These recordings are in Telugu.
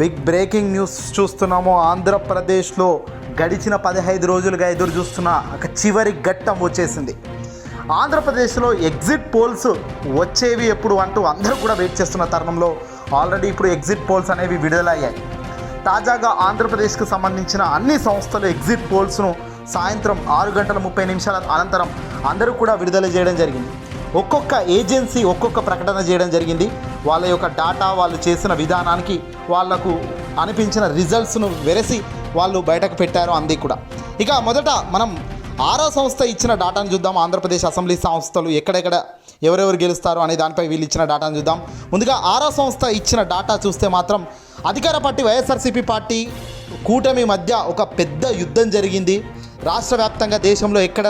బిగ్ బ్రేకింగ్ న్యూస్ చూస్తున్నాము. ఆంధ్రప్రదేశ్లో గడిచిన పదిహేను రోజులుగా ఎదురు చూస్తున్న ఒక చివరి ఘట్టం వచ్చేసింది. ఆంధ్రప్రదేశ్లో ఎగ్జిట్ పోల్స్ వచ్చేవి ఎప్పుడు అంటూ అందరూ కూడా వెయిట్ చేస్తున్న తరుణంలో ఆల్రెడీ ఇప్పుడు ఎగ్జిట్ పోల్స్ అనేవి విడుదలయ్యాయి. తాజాగా ఆంధ్రప్రదేశ్కు సంబంధించిన అన్ని సంస్థలు ఎగ్జిట్ పోల్స్ను సాయంత్రం ఆరు గంటల ముప్పై నిమిషాల అనంతరం అందరూ కూడా విడుదల చేయడం జరిగింది. ఒక్కొక్క ఏజెన్సీ ఒక్కొక్క ప్రకటన చేయడం జరిగింది. వాళ్ళ యొక్క డాటా వాళ్ళు చేసిన విధానానికి వాళ్ళకు అనిపించిన రిజల్ట్స్ను వెరసి వాళ్ళు బయటకు పెట్టారు అంది కూడా. ఇక మొదట మనం ఆరో సంస్థ ఇచ్చిన డాటాను చూద్దాం. ఆంధ్రప్రదేశ్ అసెంబ్లీ సంస్థలు ఎక్కడెక్కడ ఎవరెవరు గెలుస్తారు అనే దానిపై వీళ్ళు ఇచ్చిన డాటాను చూద్దాం. ముందుగా ఆరో సంస్థ ఇచ్చిన డాటా చూస్తే మాత్రం అధికార పార్టీ వైఎస్ఆర్సీపీ పార్టీ కూటమి మధ్య ఒక పెద్ద యుద్ధం జరిగింది. రాష్ట్ర వ్యాప్తంగా దేశంలో ఎక్కడ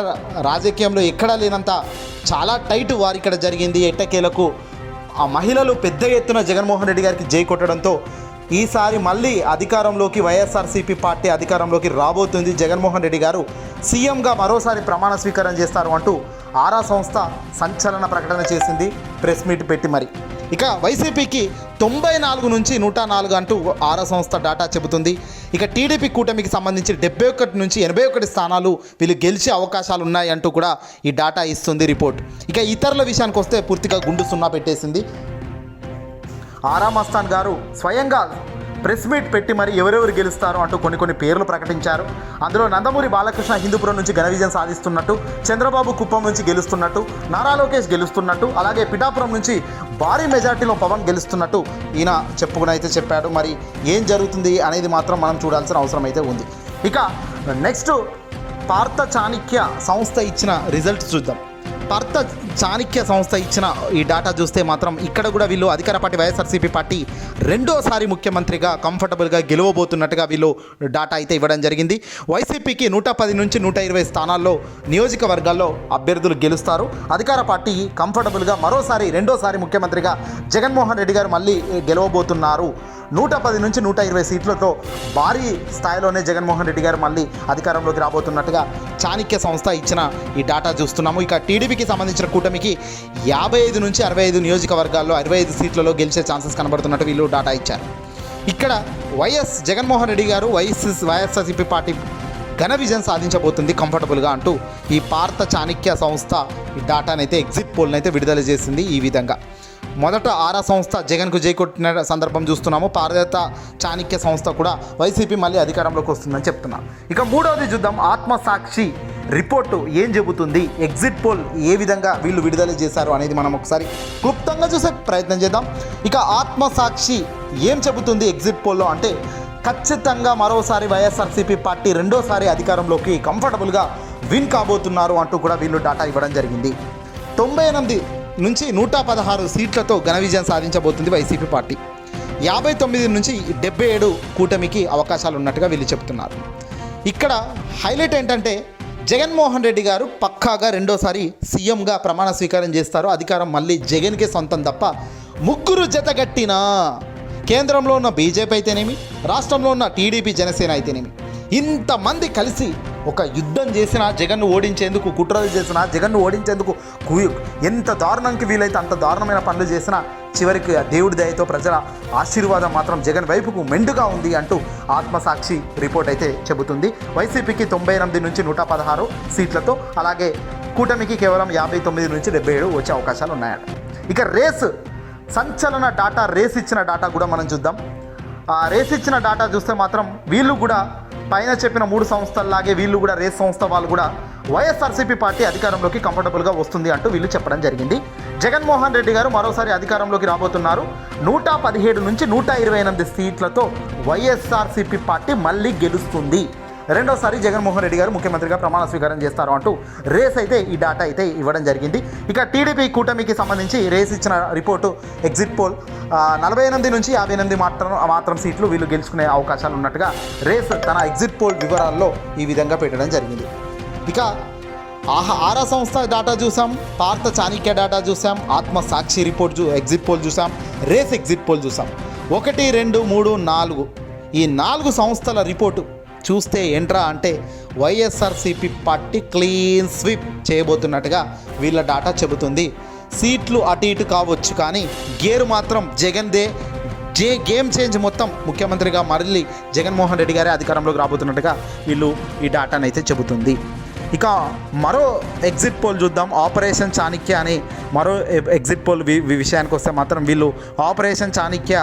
రాజకీయంలో ఎక్కడా లేనంత చాలా టైట్ వారిక్కడ జరిగింది. ఎట్టకేలకు ఆ మహిళలు పెద్ద ఎత్తున జగన్మోహన్ రెడ్డి గారికి జై కొట్టడంతో ఈసారి మళ్ళీ అధికారంలోకి వైఎస్ఆర్సీపీ పార్టీ అధికారంలోకి రాబోతుంది. జగన్మోహన్ రెడ్డి గారు సీఎంగా మరోసారి ప్రమాణ స్వీకారం చేస్తారు అంటూ ఆరా సంస్థ సంచలన ప్రకటన చేసింది. ప్రెస్ మీట్ పెట్టి మరి. ఇక వైసీపీకి తొంభై నాలుగు నుంచి నూట నాలుగు అంటూ ఆరా సంస్థ డాటా చెబుతుంది. ఇక టీడీపీ కూటమికి సంబంధించి డెబ్బై ఒకటి నుంచి ఎనభై ఒకటి స్థానాలు వీళ్ళు గెలిచే అవకాశాలు ఉన్నాయి అంటూ కూడా ఈ డాటా ఇస్తుంది రిపోర్ట్. ఇక ఇతరుల విషయానికి వస్తే పూర్తిగా గుండు సున్నా పెట్టేసింది. ఆరామస్థాన్ గారు స్వయంగా ప్రెస్ మీట్ పెట్టి మరి ఎవరెవరు గెలుస్తారు అంటూ కొన్ని కొన్ని పేర్లు ప్రకటించారు. అందులో నందమూరి బాలకృష్ణ హిందూపురం నుంచి ఘన విజయం సాధిస్తున్నట్టు చంద్రబాబు కుప్పం నుంచి గెలుస్తున్నట్టు నారా లోకేష్ గెలుస్తున్నట్టు అలాగే పిఠాపురం నుంచి భారీ మెజార్టీలో పవన్ గెలుస్తున్నట్టు ఈయన చెప్పుకుని అయితే చెప్పాడు. మరి ఏం జరుగుతుంది అనేది మాత్రం మనం చూడాల్సిన అవసరం అయితే ఉంది. ఇక నెక్స్ట్ పార్థ చాణిక్య సంస్థ ఇచ్చిన రిజల్ట్స్ చూద్దాం. పార్థ చాణిక్య సంస్థ ఇచ్చిన ఈ డేటా చూస్తే మాత్రం ఇక్కడ కూడా వీళ్ళు అధికార పార్టీ వైఎస్ఆర్సీపీ పార్టీ రెండోసారి ముఖ్యమంత్రిగా కంఫర్టబుల్గా గెలవబోతున్నట్టుగా వీళ్ళు డాటా అయితే ఇవ్వడం జరిగింది. వైసీపీకి నూట పది నుంచి నూట ఇరవై స్థానాల్లో నియోజకవర్గాల్లో అభ్యర్థులు గెలుస్తారు. అధికార పార్టీ కంఫర్టబుల్గా మరోసారి రెండోసారి ముఖ్యమంత్రిగా జగన్మోహన్ రెడ్డి గారు మళ్ళీ గెలవబోతున్నారు. నూట పది నుంచి నూట ఇరవై సీట్లతో భారీ స్థాయిలోనే జగన్మోహన్ రెడ్డి గారు మళ్ళీ అధికారంలోకి రాబోతున్నట్టుగా చాణక్య సంస్థ ఇచ్చిన ఈ డేటా చూస్తున్నాము. ఇక టీడీపీకి సంబంధించిన కూటమికి యాభై ఐదు నుంచి అరవై ఐదు నియోజకవర్గాల్లో అరవై ఐదు సీట్లలో గెలిచే ఛాన్సెస్ కనబడుతున్నట్టు వీళ్ళు డాటా ఇచ్చారు. ఇక్కడ వైఎస్ జగన్మోహన్ రెడ్డి గారు వైఎస్ వైఎస్ఆర్సీపీ పార్టీ ఘన విజయం సాధించబోతుంది కంఫర్టబుల్గా అంటూ ఈ పార్త చాణక్య సంస్థ ఈ డాటానైతే ఎగ్జిట్ పోల్నైతే విడుదల చేసింది ఈ విధంగా. మొదట ఆరా సంస్థ జగన్కు జైకొట్టిన సందర్భం చూస్తున్నాము. పారదత చాణక్య సంస్థ కూడా వైసీపీ మళ్ళీ అధికారంలోకి వస్తుందని చెప్తున్నారు. ఇక మూడవది చూద్దాం. ఆత్మసాక్షి రిపోర్టు ఏం చెబుతుంది? ఎగ్జిట్ పోల్ ఏ విధంగా వీళ్ళు విడుదల చేశారు అనేది మనం ఒకసారి క్లుప్తంగా చూసే ప్రయత్నం చేద్దాం. ఇక ఆత్మసాక్షి ఏం చెబుతుంది ఎగ్జిట్ పోల్లో అంటే ఖచ్చితంగా మరోసారి వైఎస్ఆర్సీపీ పార్టీ రెండోసారి అధికారంలోకి కంఫర్టబుల్గా విన్ కాబోతున్నారు అంటూ కూడా వీళ్ళు డాటా ఇవ్వడం జరిగింది. తొంభై ఎనిమిది నుంచి నూట పదహారు సీట్లతో ఘన విజయం సాధించబోతుంది వైసీపీ పార్టీ. యాభై తొమ్మిది నుంచి డెబ్బై ఏడు కూటమికి అవకాశాలు ఉన్నట్టుగా వీళ్ళు చెప్తున్నారు ఇక్కడ హైలైట్ ఏంటంటే జగన్మోహన్ రెడ్డి గారు పక్కాగా రెండోసారి సీఎంగా ప్రమాణ స్వీకారం చేస్తారు. అధికారం మళ్ళీ జగన్కే సొంతం తప్ప ముగ్గురు జతగట్టిన కేంద్రంలో ఉన్న బీజేపీ అయితేనేమి రాష్ట్రంలో ఉన్న టీడీపీ జనసేన అయితేనేమి? ఇంతమంది కలిసి ఒక యుద్ధం చేసిన జగన్ను ఓడించేందుకు కుట్రలు చేసిన జగన్ను ఓడించేందుకు ఎంత దారుణంకి వీలైతే అంత దారుణమైన పనులు చేసినా చివరికి ఆ దేవుడి దయతో ప్రజల ఆశీర్వాదం మాత్రం జగన్ వైపుకు మెండుగా ఉంది అంటూ ఆత్మసాక్షి రిపోర్ట్ అయితే చెబుతుంది. వైసీపీకి తొంభై ఎనిమిది నుంచి నూట పదహారు సీట్లతో అలాగే కూటమికి కేవలం యాభై తొమ్మిది నుంచి డెబ్బై ఏడు వచ్చే అవకాశాలు ఉన్నాయట. ఇక రేస్ సంచలన డాటా రేస్ ఇచ్చిన డాటా కూడా మనం చూద్దాం. ఆ రేస్ ఇచ్చిన డాటా చూస్తే మాత్రం వీళ్ళు కూడా పైన చెప్పిన మూడు సంస్థల్లాగే వీళ్ళు కూడా రేస్ సంస్థ వాళ్ళు కూడా వైఎస్ఆర్సీపీ పార్టీ అధికారంలోకి కంఫర్టబుల్గా వస్తుంది అంటూ వీళ్ళు చెప్పడం జరిగింది. జగన్మోహన్ రెడ్డి గారు మరోసారి అధికారంలోకి రాబోతున్నారు. నూట పదిహేడు నుంచి నూట ఇరవై ఎనిమిది సీట్లతో వైఎస్ఆర్సీపీ పార్టీ మళ్ళీ గెలుస్తుంది. రెండోసారి జగన్మోహన్ రెడ్డి గారు ముఖ్యమంత్రిగా ప్రమాణ స్వీకారం చేస్తారు అంటూ రేస్ అయితే ఈ డాటా అయితే ఇవ్వడం జరిగింది. ఇక టీడీపీ కూటమికి సంబంధించి రేస్ ఇచ్చిన రిపోర్టు ఎగ్జిట్ పోల్ నలభై ఎనిమిది నుంచి యాభై ఎనిమిది మాత్రం మాత్రం సీట్లు వీళ్ళు గెలుచుకునే అవకాశాలు ఉన్నట్టుగా రేస్ తన ఎగ్జిట్ పోల్ వివరాల్లో ఈ విధంగా పెట్టడం జరిగింది. ఇక ఆహా ఆరా సంస్థ డాటా చూసాం పార్థ చాణిక్య డాటా చూసాం ఆత్మ సాక్షి రిపోర్ట్ చూ ఎగ్జిట్ పోల్ చూసాం రేస్ ఎగ్జిట్ పోల్ చూసాం. ఒకటి రెండు మూడు నాలుగు. ఈ నాలుగు సంస్థల రిపోర్టు చూస్తే ఏంట్రా అంటే వైఎస్ఆర్సీపీ పార్టీ క్లీన్ స్వీప్ చేయబోతున్నట్టుగా వీళ్ళ డాటా చెబుతుంది. సీట్లు అటు ఇటు కావచ్చు కానీ గేరు మాత్రం జగన్దే. జే గేమ్ చేంజ్ మొత్తం ముఖ్యమంత్రిగా మరలి జగన్మోహన్ రెడ్డి గారే అధికారంలోకి రాబోతున్నట్టుగా వీళ్ళు ఈ డాటాను అయితే చెబుతుంది. ఇక మరో ఎగ్జిట్ పోల్ చూద్దాం. ఆపరేషన్ చాణిక్య అని మరో ఎగ్జిట్ పోల్ విషయానికి వస్తే మాత్రం వీళ్ళు ఆపరేషన్ చాణిక్య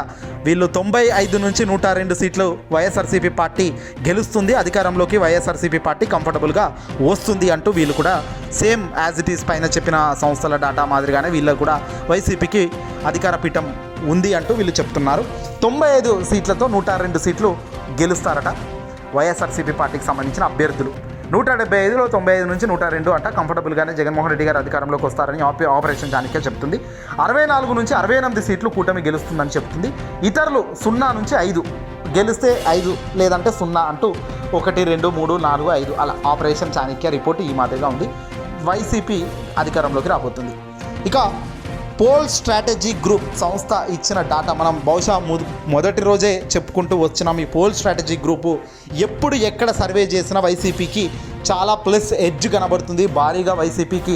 వీళ్ళు తొంభై ఐదు నుంచి నూట రెండు సీట్లు వైఎస్ఆర్సీపీ పార్టీ గెలుస్తుంది. అధికారంలోకి వైఎస్ఆర్సీపీ పార్టీ కంఫర్టబుల్గా వస్తుంది అంటూ వీళ్ళు కూడా సేమ్ యాజ్ ఇట్ ఈస్ పైన చెప్పిన సంస్థల డాటా మాదిరిగానే వీళ్ళు కూడా వైసీపీకి అధికార పీఠం ఉంది అంటూ వీళ్ళు చెప్తున్నారు. తొంభై ఐదు సీట్లతో నూట రెండు సీట్లు గెలుస్తారట వైఎస్ఆర్సీపీ పార్టీకి సంబంధించిన అభ్యర్థులు. నూట డెబ్బై ఐదులో తొంభై ఐదు నుంచి నూట రెండు అంట కంఫర్టబుల్గానే జగన్మోహన్ రెడ్డి గారు అధికారంలోకి వస్తారని ఆపే ఆపరేషన్ జానికే చెప్తుంది. అరవై నాలుగు నుంచి అరవై ఎనిమిది సీట్లు కూటమి గెలుస్తుందని చెప్తుంది. ఇతరులు సున్నా నుంచి ఐదు గెలిస్తే ఐదు లేదంటే సున్నా అంటూ ఒకటి రెండు మూడు నాలుగు ఐదు అలా ఆపరేషన్ చాణక్య రిపోర్ట్ ఈ మాదిరిగా ఉంది. వైసీపీ అధికారంలోకి రాబోతుంది. ఇక పోల్ స్ట్రాటజీ గ్రూప్ సంస్థ ఇచ్చిన డాటా మనం బహుశా మొదటి రోజే చెప్పుకుంటూ వచ్చినాం. ఈ పోల్ స్ట్రాటజీ గ్రూపు ఎప్పుడు ఎక్కడ సర్వే చేసినా వైసీపీకి చాలా ప్లస్ ఎడ్జ్ కనబడుతుంది. భారీగా వైసీపీకి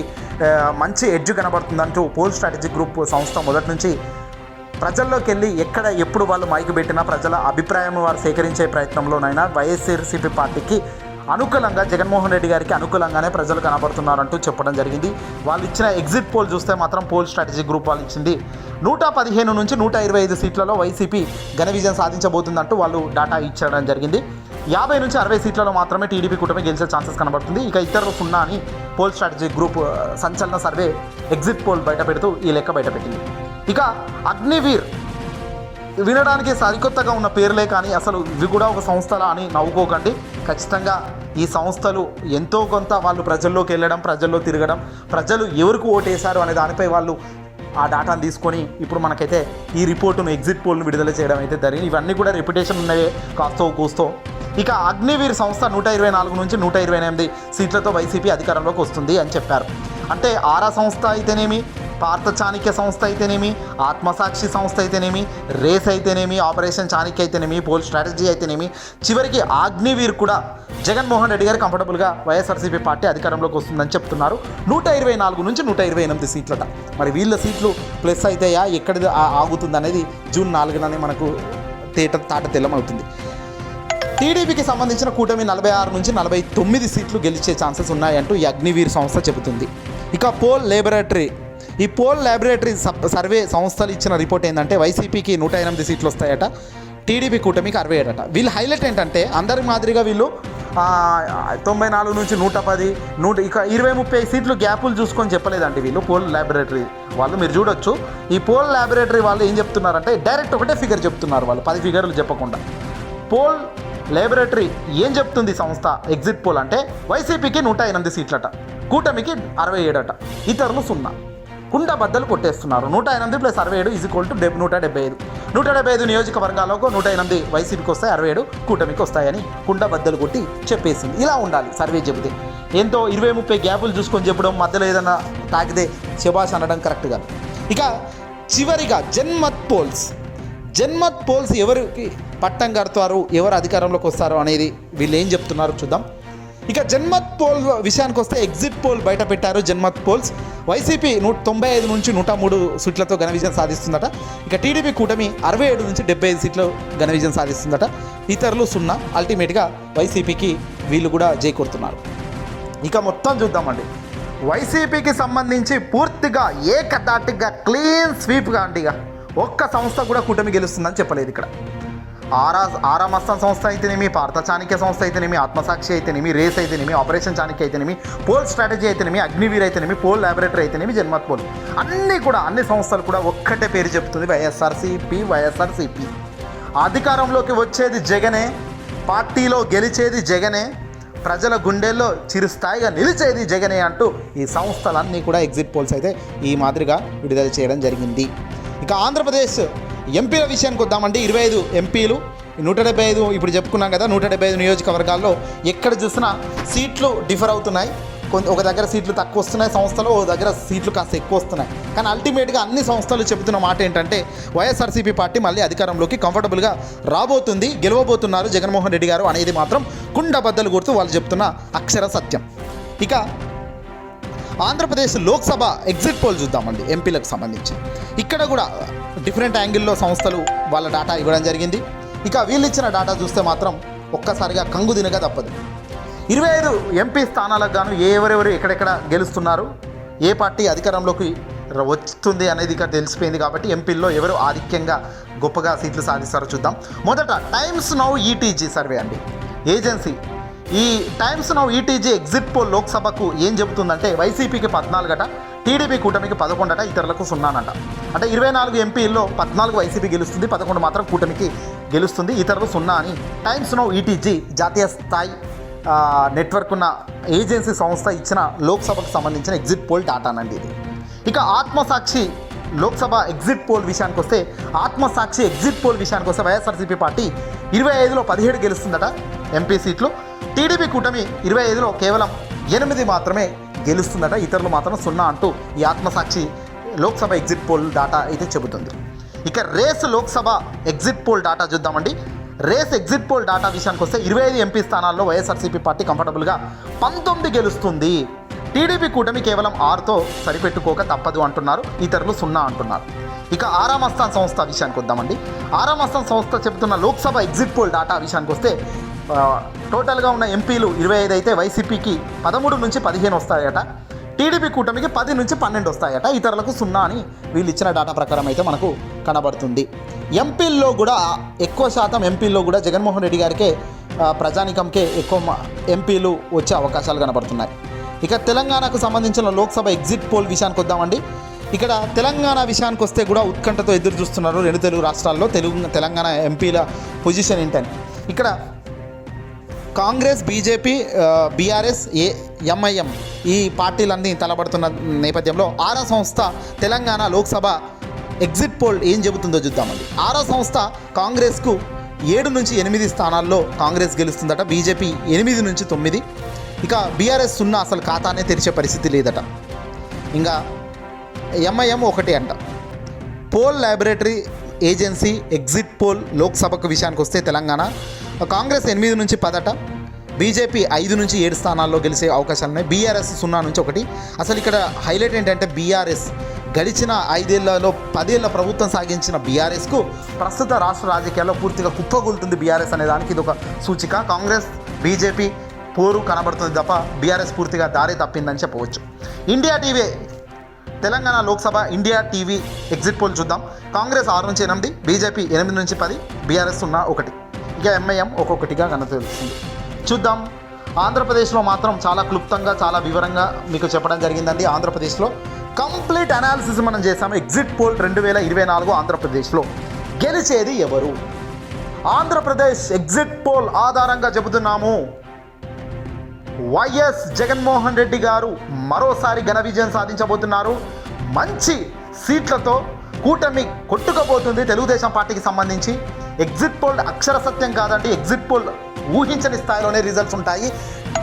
మంచి ఎడ్జ్ కనబడుతుంది అంటూ పోల్ స్ట్రాటజీ గ్రూప్ సంస్థ మొదటి నుంచి ప్రజల్లోకి వెళ్ళి ఎక్కడ ఎప్పుడు వాళ్ళు మైకు పెట్టినా ప్రజల అభిప్రాయం వారు సేకరించే ప్రయత్నంలోనైనా వైఎస్ఆర్సీపీ పార్టీకి అనుకూలంగా జగన్మోహన్ రెడ్డి గారికి అనుకూలంగానే ప్రజలు కనబడుతున్నారంటూ చెప్పడం జరిగింది. వాళ్ళు ఇచ్చిన ఎగ్జిట్ పోల్ చూస్తే మాత్రం పోల్ స్ట్రాటజీ గ్రూప్ వాళ్ళు ఇచ్చింది. నూట పదిహేను నుంచి నూట ఇరవై ఐదు సీట్లలో వైసీపీ ఘన విజయం సాధించబోతుందంటూ వాళ్ళు డాటా ఇచ్చడం జరిగింది. యాభై నుంచి అరవై సీట్లలో మాత్రమే టీడీపీ కూటమి గెలిచే ఛాన్సెస్ కనబడుతుంది. ఇక ఇతరులు సున్నా అని పోల్ స్ట్రాటజీ గ్రూప్ సంచలన సర్వే ఎగ్జిట్ పోల్ బయట పెడుతూ ఈ లెక్క బయట పెట్టింది. ఇక అగ్నివీర్ వినడానికి సరికొత్తగా ఉన్న పేర్లే కానీ అసలు ఇవి కూడా ఒక సంస్థలా అని నవ్వుకోకండి. ఖచ్చితంగా ఈ సంస్థలు ఎంతో కొంత వాళ్ళు ప్రజల్లోకి వెళ్ళడం ప్రజల్లో తిరగడం ప్రజలు ఎవరికి ఓటేశారు అనే దానిపై వాళ్ళు ఆ డాటాను తీసుకొని ఇప్పుడు మనకైతే ఈ రిపోర్టును ఎగ్జిట్ పోల్ను విడుదల చేయడం అయితే జరిగింది. ఇవన్నీ కూడా రెప్యుటేషన్ ఉన్నాయే కాస్తో కూస్తో. ఇక అగ్నివీర్ సంస్థ నూట ఇరవై నాలుగు నుంచి నూట ఇరవై ఎనిమిది సీట్లతో వైసీపీ అధికారంలోకి వస్తుంది అని చెప్పారు. అంటే ఆరా సంస్థ అయితేనేమి పార్థ చాణిక్య సంస్థ అయితేనేమి ఆత్మసాక్షి సంస్థ అయితేనేమి రేస్ అయితేనేమి ఆపరేషన్ చాణిక్య అయితేనేమి పోల్ స్ట్రాటజీ అయితేనేమి చివరికి అగ్నివీర్ కూడా జగన్మోహన్ రెడ్డి గారు కంఫర్టబుల్గా వైఎస్ఆర్సీపీ పార్టీ అధికారంలోకి వస్తుందని చెప్తున్నారు. నూట ఇరవై నాలుగు నుంచి నూట ఇరవై ఎనిమిది సీట్లట. మరి వీళ్ళ సీట్లు ప్లస్ అయితాయా ఎక్కడ ఆగుతుంది అనేది జూన్ నాలుగుననే మనకు తేట తాట తెల్లమవుతుంది. టీడీపీకి సంబంధించిన కూటమి నలభై ఆరు నుంచి నలభై తొమ్మిది సీట్లు గెలిచే ఛాన్సెస్ ఉన్నాయంటూ ఈ అగ్నివీర్ సంస్థ చెబుతుంది. ఇక పోల్ లేబొరేటరీ ఈ పోల్ ల్యాబొరేటరీ సబ్ సర్వే సంస్థలు ఇచ్చిన రిపోర్ట్ ఏంటంటే వైసీపీకి నూట ఎనిమిది సీట్లు వస్తాయట టీడీపీ కూటమికి అరవై ఏడట. వీళ్ళు హైలైట్ ఏంటంటే అందరి మాదిరిగా వీళ్ళు తొంభై నాలుగు నుంచి నూట పది నూట ఇక ఇరవై ముప్పై సీట్లు గ్యాపులు చూసుకొని చెప్పలేదండి వీళ్ళు పోల్ ల్యాబొరేటరీ వాళ్ళు. మీరు చూడొచ్చు ఈ పోల్ ల్యాబొరేటరీ వాళ్ళు ఏం చెప్తున్నారంటే డైరెక్ట్ ఒకటే ఫిగర్ చెప్తున్నారు వాళ్ళు పది ఫిగర్లు చెప్పకుండా. పోల్ ల్యాబొరేటరీ ఏం చెప్తుంది సంస్థ ఎగ్జిట్ పోల్ అంటే వైసీపీకి నూట ఎనిమిది సీట్లట కూటమికి అరవై ఏడట ఇతరులు సున్నా. కుండ బద్దలు కొట్టేస్తున్నారు. నూట ఎనిమిది ప్లస్ అరవై ఏడు ఈజ్ టు డెబ్ నూట డెబ్బై ఐదు. నూట డెబ్బై ఐదు నియోజకవర్గాలకు నూట ఎనిమిది వైసీపీకి వస్తాయి అరవై ఏడు కూటమికి వస్తాయని కుండ బద్దలు కొట్టి చెప్పేసింది. ఇలా ఉండాలి సర్వే చెబితే. ఎంతో ఇరవై ముప్పై గ్యాపులు చూసుకొని చెప్పడం మధ్యలో ఏదైనా తాకితే శబాష్ అనడం కరెక్ట్ కాదు. ఇక చివరిగా జన్మత్ పోల్స్. జన్మత్ పోల్స్ ఎవరికి పట్టం కడతారు ఎవరు అధికారంలోకి వస్తారు అనేది వీళ్ళు ఏం చెప్తున్నారు చూద్దాం. ఇక జన్మత్ పోల్ విషయానికి వస్తే ఎగ్జిట్ పోల్ బయట పెట్టారు జన్మత్ పోల్స్. వైసీపీ నూట తొంభై ఐదు నుంచి నూట మూడు సీట్లతో ఘన విజయం సాధిస్తుందట. ఇక టీడీపీ కూటమి అరవై ఏడు నుంచి డెబ్బై ఐదు సీట్లు ఘన విజయం సాధిస్తుందట. ఇతరులు సున్నా అల్టిమేట్గా వైసీపీకి వీళ్ళు కూడా చేకూరుతున్నారు ఇక మొత్తం చూద్దామండి. వైసీపీకి సంబంధించి పూర్తిగా ఏకదాటిగా క్లీన్ స్వీప్గా అండి ఇక. ఒక్క సంస్థ కూడా కూటమి గెలుస్తుందని చెప్పలేదు ఇక్కడ. ఆరా ఆరా సంస్థ అయితేనేమి పార్థ చాణక్య సంస్థ అయితేనేమి ఆత్మసాక్షి అయితేనేమి రేస్ అయితేనేమి ఆపరేషన్ చాణక్య అయితేనేమి పోల్ స్ట్రాటజీ అయితేనేమి అగ్నివీర్ అయితేనేమి పోల్ ల్యాబొరేటరీ అయితేనేమి జన్మత్ పోల్. అన్నీ కూడా అన్ని సంస్థలు కూడా ఒక్కటే పేరు చెప్తుంది వైఎస్ఆర్సీపీ వైఎస్ఆర్సీపీ. అధికారంలోకి వచ్చేది జగనే పార్టీలో గెలిచేది జగనే ప్రజల గుండెల్లో చిరుస్థాయిగా నిలిచేది జగనే అంటూ ఈ సంస్థలన్నీ కూడా ఎగ్జిట్ పోల్స్ అయితే ఈ మాదిరిగా విడుదల చేయడం జరిగింది. ఇక ఆంధ్రప్రదేశ్ ఎంపీల విషయానికి వద్దామంటే ఇరవై ఐదు ఎంపీలు. నూట డెబ్బై ఐదు ఇప్పుడు చెప్పుకున్నాం కదా నూట డెబ్బై ఐదు నియోజకవర్గాల్లో ఎక్కడ చూసినా సీట్లు డిఫర్ అవుతున్నాయి. కొంత ఒక దగ్గర సీట్లు తక్కువ వస్తున్నాయి సంస్థలు ఒక దగ్గర సీట్లు కాస్త ఎక్కువ వస్తున్నాయి. కానీ అల్టిమేట్గా అన్ని సంస్థలు చెబుతున్న మాట ఏంటంటే వైఎస్ఆర్సీపీ పార్టీ మళ్ళీ అధికారంలోకి కంఫర్టబుల్గా రాబోతుంది గెలవబోతున్నారు జగన్మోహన్ రెడ్డి గారు అనేది మాత్రం కుండ బద్దలు వాళ్ళు చెప్తున్న అక్షర సత్యం. ఇక ఆంధ్రప్రదేశ్ లోక్సభ ఎగ్జిట్ పోల్ చూద్దామండి ఎంపీలకు సంబంధించి. ఇక్కడ కూడా డిఫరెంట్ యాంగిల్లో సంస్థలు వాళ్ళ డాటా ఇవ్వడం జరిగింది. ఇక వీళ్ళు ఇచ్చిన డాటా చూస్తే మాత్రం ఒక్కసారిగా కంగు దినగా తప్పదు. ఇరవై ఐదు ఎంపీ స్థానాలకు గాను ఎవరెవరు ఎక్కడెక్కడ గెలుస్తున్నారు ఏ పార్టీ అధికారంలోకి వస్తుంది అనేది ఇక తెలిసిపోయింది కాబట్టి ఎంపీల్లో ఎవరు ఆధిక్యంగా గొప్పగా సీట్లు సాధిస్తారో చూద్దాం. మొదట టైమ్స్ నౌ ఈటీజీ సర్వే అండి. ఏజెన్సీ ఈ Times Now ETG exit poll లోక్సభకు ఏం చెబుతుందంటే వైసీపీకి పద్నాలుగట టీడీపీ కూటమికి పదకొండట ఇతరులకు సున్నానట. అంటే ఇరవై నాలుగు ఎంపీల్లో పద్నాలుగు వైసీపీ గెలుస్తుంది పదకొండు మాత్రం కూటమికి గెలుస్తుంది ఇతరులు సున్నా అని. టైమ్స్ నౌ ఈటీజీ జాతీయ స్థాయి నెట్వర్క్ ఉన్న ఏజెన్సీ సంస్థ ఇచ్చిన లోక్సభకు సంబంధించిన ఎగ్జిట్ పోల్ డాటానండి ఇది. ఇక ఆత్మసాక్షి లోక్సభ ఎగ్జిట్ పోల్ విషయానికి వస్తే ఆత్మసాక్షి ఎగ్జిట్ పోల్ విషయానికి వస్తే వైఎస్ఆర్సీపీ పార్టీ ఇరవై ఐదులో పదిహేడు గెలుస్తుందట ఎంపీ సీట్లు. టీడీపీ కూటమి ఇరవై ఐదులో కేవలం ఎనిమిది మాత్రమే గెలుస్తుందట. ఇతరులు మాత్రం సున్నా అంటూ ఈ Aatmasakshi Lok Sabha exit poll data అయితే చెబుతుంది. ఇక race Lok Sabha exit poll data చూద్దామండి. రేస్ ఎగ్జిట్ పోల్ డాటా విషయానికి వస్తే ఇరవై ఐదు ఎంపీ స్థానాల్లో వైఎస్ఆర్సీపీ పార్టీ కంఫర్టబుల్గా పంతొమ్మిది గెలుస్తుంది. టీడీపీ కూటమి కేవలం ఆరుతో సరిపెట్టుకోక తప్పదు అంటున్నారు. ఇతరులు సున్నా అంటున్నారు. ఇక ఆరామస్థాన్ సంస్థ విషయానికి వద్దామండి. ఆరామస్థాన్ సంస్థ చెబుతున్న లోక్సభ ఎగ్జిట్ పోల్ డాటా విషయానికి వస్తే టోటల్గా ఉన్న ఎంపీలు ఇరవై ఐదు అయితే వైసీపీకి పదమూడు నుంచి పదిహేను వస్తాయట. టీడీపీ కూటమికి పది నుంచి పన్నెండు వస్తాయట. ఇతరులకు సున్నా అని వీళ్ళు ఇచ్చిన డేటా ప్రకారం అయితే మనకు కనబడుతుంది. ఎంపీల్లో కూడా ఎక్కువ శాతం ఎంపీల్లో కూడా జగన్మోహన్ రెడ్డి గారికే ప్రజానికంకే ఎక్కువ ఎంపీలు వచ్చే అవకాశాలు కనబడుతున్నాయి. ఇక తెలంగాణకు సంబంధించిన లోక్సభ ఎగ్జిట్ పోల్ విషయానికి వద్దామండి. ఇక్కడ తెలంగాణ విషయానికి వస్తే కూడా ఉత్కంఠతో ఎదురు చూస్తున్నారు రెండు తెలుగు రాష్ట్రాల్లో. తెలుగు తెలంగాణ ఎంపీల పొజిషన్ ఏంటని. ఇక్కడ Congress BJP BRS AIMIM ఈ పార్టీలన్నీ తలబడుతున్న నేపథ్యంలో ఆరా సంస్థ తెలంగాణ లోక్సభ ఎగ్జిట్ పోల్ ఏం చెబుతుందో చూద్దామండి. ఆరా సంస్థ కాంగ్రెస్కు ఏడు నుంచి ఎనిమిది స్థానాల్లో కాంగ్రెస్ గెలుస్తుందట బీజేపీ ఎనిమిది నుంచి తొమ్మిది. ఇక బీఆర్ఎస్ సున్నా అసలు ఖాతానే తెరిచే పరిస్థితి లేదట. ఇంకా ఎంఐఎం ఒకటి అంట. Poll laboratory agency exit poll లోక్సభకు విషయానికి వస్తే తెలంగాణ కాంగ్రెస్ ఎనిమిది నుంచి పదట బీజేపీ ఐదు నుంచి ఏడు స్థానాల్లో గెలిచే అవకాశాలు ఉన్నాయి. బీఆర్ఎస్ సున్నా నుంచి ఒకటి. అసలు ఇక్కడ హైలైట్ ఏంటంటే బీఆర్ఎస్ గడిచిన ఐదేళ్ళలో పదేళ్ళ ప్రభుత్వం సాగించిన బీఆర్ఎస్కు ప్రస్తుత రాష్ట్ర రాజకీయాల్లో పూర్తిగా కుప్పగొలుతుంది బీఆర్ఎస్ అనే దానికి ఇది ఒక సూచిక. కాంగ్రెస్ బీజేపీ పోరు కనబడుతుంది తప్ప బీఆర్ఎస్ పూర్తిగా దారి తప్పిందని చెప్పవచ్చు. India TV Telangana Lok Sabha India TV exit poll చూద్దాం. కాంగ్రెస్ ఆరు నుంచి ఎనిమిది బీజేపీ ఎనిమిది నుంచి పది బీఆర్ఎస్ ఉన్న ఒకటి. ఇక ఎంఐఎం ఒక్కొక్కటిగా కన తెలుస్తుంది. చూద్దాం. ఆంధ్రప్రదేశ్లో మాత్రం చాలా క్లుప్తంగా చాలా వివరంగా మీకు చెప్పడం జరిగిందండి. ఆంధ్రప్రదేశ్లో కంప్లీట్ అనాలిసిస్ మనం చేసాము ఎగ్జిట్ పోల్ రెండు వేల ఇరవై నాలుగు ఆంధ్రప్రదేశ్లో. గెలిచేది ఎవరు? ఆంధ్రప్రదేశ్ ఎగ్జిట్ పోల్ ఆధారంగా చెబుతున్నాము. వైఎస్ జగన్మోహన్ రెడ్డి గారు మరోసారి ఘన విజయం సాధించబోతున్నారు. మంచి సీట్లతో కూటమి కొట్టుకోబోతుంది తెలుగుదేశం పార్టీకి సంబంధించి. ఎగ్జిట్ పోల్ అక్షర సత్యం కాదండి ఎగ్జిట్ పోల్ ఊహించని స్థాయిలోనే రిజల్ట్స్ ఉంటాయి.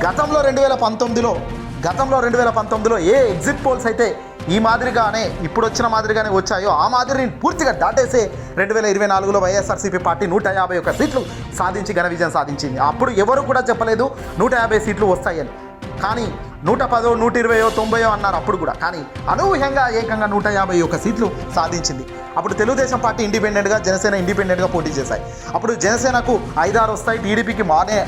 గతంలో రెండు వేల పంతొమ్మిదిలో గతంలో రెండు వేల పంతొమ్మిదిలో ఏ ఎగ్జిట్ పోల్స్ అయితే ఈ మాదిరిగానే ఇప్పుడు వచ్చిన మాదిరిగానే వచ్చాయో ఆ మాదిరిని పూర్తిగా దాటేసే రెండు వేల ఇరవై నాలుగులో వైఎస్ఆర్సీపీ పార్టీ నూట యాభై ఒక్క సీట్లు సాధించి ఘన విజయం సాధించింది. అప్పుడు ఎవరు కూడా చెప్పలేదు నూట యాభై సీట్లు వస్తాయని. కానీ నూట పదో నూట ఇరవయో తొంభయో అన్నారు అప్పుడు కూడా. కానీ అనూహ్యంగా ఏకంగా నూట యాభై ఒక్క సీట్లు సాధించింది. అప్పుడు తెలుగుదేశం పార్టీ ఇండిపెండెంట్గా జనసేన ఇండిపెండెంట్గా పోటీ చేశాయి. అప్పుడు జనసేనకు ఐదారు వస్తాయి టీడీపీకి మానే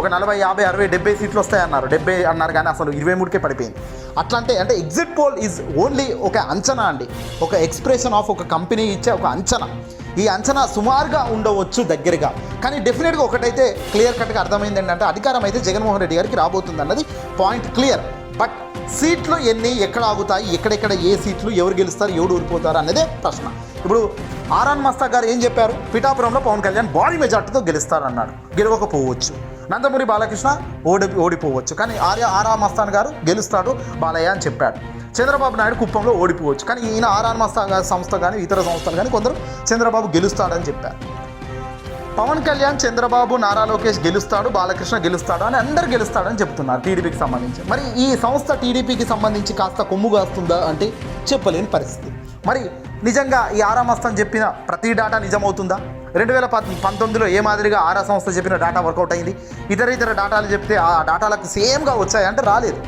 ఒక నలభై యాభై అరవై డెబ్బై సీట్లు వస్తాయి అన్నారు డెబ్బై అన్నారు కానీ అసలు ఇరవై మూడుకే పడిపోయింది. అట్లా అంటే అంటే ఎగ్జిట్ పోల్ ఈజ్ ఓన్లీ ఒక అంచనా అండి. ఒక ఎక్స్ప్రెషన్ ఆఫ్ ఒక కంపెనీ ఇచ్చే ఒక అంచనా. ఈ అంచనా సుమారుగా ఉండవచ్చు దగ్గరగా. కానీ డెఫినెట్గా ఒకటైతే క్లియర్ కట్గా అర్థమైంది ఏంటంటే అధికారం అయితే జగన్మోహన్ రెడ్డి గారికి రాబోతుంది అన్నది పాయింట్ క్లియర్ బట్ సీట్లు ఎన్ని ఎక్కడ ఆగుతాయి ఎక్కడెక్కడ ఏ సీట్లు ఎవరు గెలుస్తారు ఎవరు ఊరిపోతారు అన్నదే ప్రశ్న. ఇప్పుడు ఆర్ఆన్ మస్తా గారు ఏం చెప్పారు? పిఠాపురంలో పవన్ కళ్యాణ్ భారీ మెజార్టీతో గెలుస్తారన్నాడు గెలవకపోవచ్చు. నందమూరి బాలకృష్ణ ఓడి ఓడిపోవచ్చు. కానీ ఆర్య ఆరా మస్తాన్ గారు గెలుస్తాడు బాలయ్య అని చెప్పాడు. చంద్రబాబు నాయుడు కుప్పంలో ఓడిపోవచ్చు. కానీ ఈయన ఆర్ఆర్ మస్తాన్ సంస్థ కానీ ఇతర సంస్థలు కానీ కొందరు చంద్రబాబు గెలుస్తాడని చెప్పారు. పవన్ కళ్యాణ్ చంద్రబాబు నారా లోకేష్ గెలుస్తాడు బాలకృష్ణ గెలుస్తాడు అని అందరు గెలుస్తాడని చెప్తున్నారు టీడీపీకి సంబంధించి. మరి ఈ సంస్థ టీడీపీకి సంబంధించి కాస్త కొమ్ము కాస్తుందా అంటే చెప్పలేని పరిస్థితి. మరి నిజంగా ఈ ఆరామస్తాన్ చెప్పిన ప్రతి డాటా నిజమవుతుందా? రెండు వేల పద్ పంతొమ్మిదిలో ఏ మాదిరిగా ఆరా సంస్థ చెప్పిన డాటా వర్కౌట్ అయింది? ఇతర ఇతర డాటాలు చెప్తే ఆ డాటాలకు సేమ్గా వచ్చాయి అంటే రాలేదు.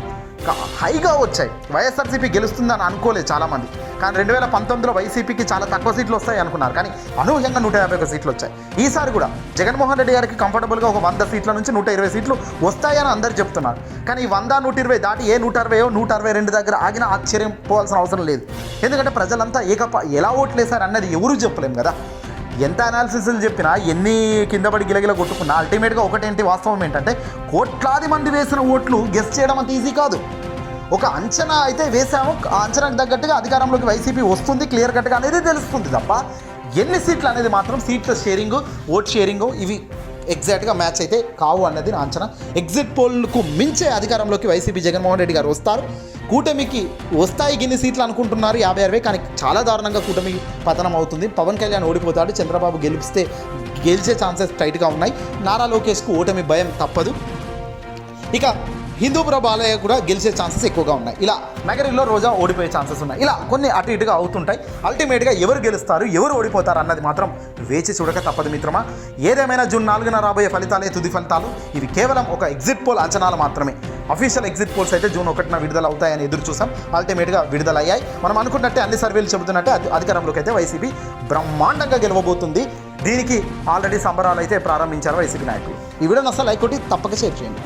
హైగా వచ్చాయి. వైఎస్ఆర్సీపీ గెలుస్తుందని అనుకోలేదు చాలామంది. కానీ రెండు వేల పంతొమ్మిదిలో వైసీపీకి చాలా తక్కువ సీట్లు వస్తాయి అనుకున్నారు. కానీ అనూహ్యంగా నూట యాభై ఒక సీట్లు వచ్చాయి. ఈసారి కూడా జగన్మోహన్ రెడ్డి గారికి కంఫర్టబుల్గా ఒక వంద సీట్ల నుంచి నూట ఇరవై సీట్లు వస్తాయని అందరు చెప్తున్నారు. కానీ ఈ వంద నూట ఇరవై దాటి ఏ నూట అరవయో నూట అరవై రెండు దగ్గర ఆగిన ఆశ్చర్యం పోవాల్సిన అవసరం లేదు. ఎందుకంటే ప్రజలంతా ఏకప ఎలా ఓట్లేశారు అన్నది ఎవరూ చెప్పలేము కదా? ఎంత అనాలిసిస్లు చెప్పినా ఎన్ని కింద పడి గిలగిల కొట్టుకున్నా అల్టిమేట్గా ఒకటేంటి వాస్తవం ఏంటంటే కోట్లాది మంది వేసిన ఓట్లు గెస్ట్ చేయడం అంత ఈజీ కాదు. ఒక అంచనా అయితే వేసాము ఆ అంచనాకు తగ్గట్టుగా అధికారంలోకి వైసీపీ వస్తుంది క్లియర్ కట్గా అనేది తెలుస్తుంది తప్ప ఎన్ని సీట్లు అనేది మాత్రం సీట్ల షేరింగ్ ఓట్ షేరింగ్ ఇవి ఎగ్జాక్ట్గా మ్యాచ్ అయితే కావు అన్నది నా అంచనా. ఎగ్జిట్ పోల్కు మించే అధికారంలోకి వైసీపీ జగన్మోహన్ రెడ్డి గారు వస్తారు. కూటమికి వస్తాయి గిన్ని సీట్లు అనుకుంటున్నారు యాభై అరవై కానీ చాలా దారుణంగా కూటమి పతనం అవుతుంది. పవన్ కళ్యాణ్ ఓడిపోతాడు చంద్రబాబు గెలిపిస్తే గెలిచే ఛాన్సెస్ టైట్గా ఉన్నాయి. నారా లోకేష్కు ఓటమి భయం తప్పదు. ఇక హిందూపుర బాలయ్య కూడా గెలిచే ఛాన్సెస్ ఎక్కువగా ఉన్నాయి. ఇలా నగరిలో రోజా ఓడిపోయే ఛాన్సెస్ ఉన్నాయి. ఇలా కొన్ని అటు ఇటుగా అవుతుంటాయి. అల్టిమేట్గా ఎవరు గెలుస్తారు ఎవరు ఓడిపోతారు అన్నది మాత్రం వేచి చూడక తప్పదు మిత్రమా. ఏదేమైనా జూన్ నాలుగున రాబోయే ఫలితాలే తుది ఫలితాలు. ఇవి కేవలం ఒక ఎగ్జిట్ పోల్ అంచనాలు మాత్రమే. అఫీషియల్ ఎగ్జిట్ పోల్స్ అయితే జూన్ ఒకటిన విడుదల అవుతాయని ఎదురు చూసాం. అల్టిమేట్గా విడుదలయ్యాయి. మనం అనుకున్నట్టే అన్ని సర్వేలు చెబుతున్నట్టే అధికారంలోకి అయితే వైసీపీ బ్రహ్మాండంగా గెలవబోతుంది. దీనికి ఆల్రెడీ సంబరాలు అయితే ప్రారంభించారు వైసీపీ నాయకులు. ఈ వీడియో అసలు లైక్ కొట్టి తప్పక షేర్ చేయండి.